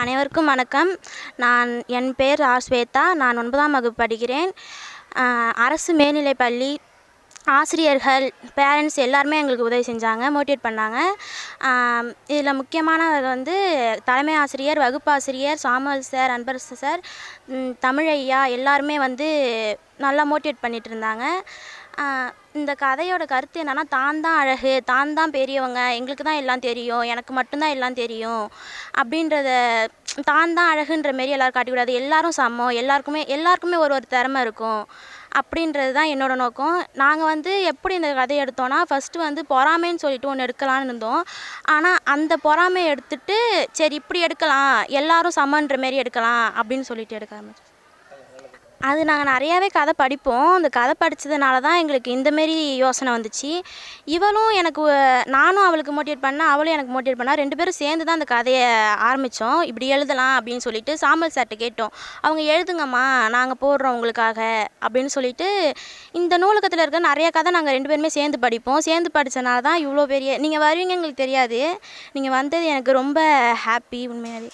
அனைவருக்கும் வணக்கம். நான் என் பெயர் ஆர் ஸ்வேதா. நான் ஒன்பதாம் வகுப்பு படிக்கிறேன். அரசு மேல்நிலைப்பள்ளி ஆசிரியர்கள் பேரண்ட்ஸ் எல்லாருமே எங்களுக்கு உதவி செஞ்சாங்க மோட்டிவேட் பண்ணாங்க. இதில் முக்கியமானவர் வந்து தலைமை ஆசிரியர் வகுப்பாசிரியர் Samuel sir Anbarasu sir Tamil ஐயா எல்லாருமே வந்து நல்லா மோட்டிவேட் பண்ணிட்டு இருந்தாங்க. இந்த கதையோட கருத்து என்னன்னா தான் தான் அழகு தான் தான் பெரியவங்க எங்களுக்கு தான் எல்லாம் தெரியும் எனக்கு மட்டும்தான் எல்லாம் தெரியும். அப்படின்றத தான் தான் அழகுன்ற மாரி எல்லாரும் காட்டிக்கூடாது எல்லோரும் சமம் எல்லாருக்குமே எல்லாருக்குமே ஒரு ஒரு திறம இருக்கும். அப்படின்றது தான் என்னோட நோக்கம். நாங்கள் வந்து எப்படி இந்த கதையை எடுத்தோன்னா ஃபர்ஸ்ட்டு வந்து பொறாமைன்னு சொல்லிட்டு ஒன்று எடுக்கலான்னு இருந்தோம். ஆனால் அந்த பொறாமையை எடுத்துட்டு சரி இப்படி எடுக்கலாம் எல்லாரும் சமன்ற மாரி எடுக்கலாம் அப்படின்னு சொல்லிட்டு எடுக்க ஆரம்பிச்சோம். அது நாங்கள் நிறையாவே கதை படிப்போம். அந்த கதை படிச்சதுனால தான் எங்களுக்கு இந்த மாரி யோசனை வந்துச்சு. இவளும் எனக்கு நானும் அவளுக்கு மோட்டிவேட் பண்ணேன் அவளும் எனக்கு மோட்டிவேட் பண்ணா ரெண்டு பேரும் சேர்ந்து தான் அந்த கதையை ஆரம்பித்தோம் இப்படி எழுதலாம் அப்படின்னு சொல்லிட்டு சாம்பல் சார்கிட்ட கேட்டோம். அவங்க எழுதுங்கம்மா நாங்கள் போடுறோம் உங்களுக்காக அப்படின்னு சொல்லிட்டு இந்த நூலகத்தில் இருக்க நிறைய கதை நாங்கள் ரெண்டு பேருமே சேர்ந்து படிப்போம். சேர்ந்து படித்தனால தான் இவ்வளோ பெரிய நீங்கள் வருவீங்க எங்களுக்கு தெரியாது. நீங்கள் வந்தது எனக்கு ரொம்ப ஹாப்பி உண்மையாகவே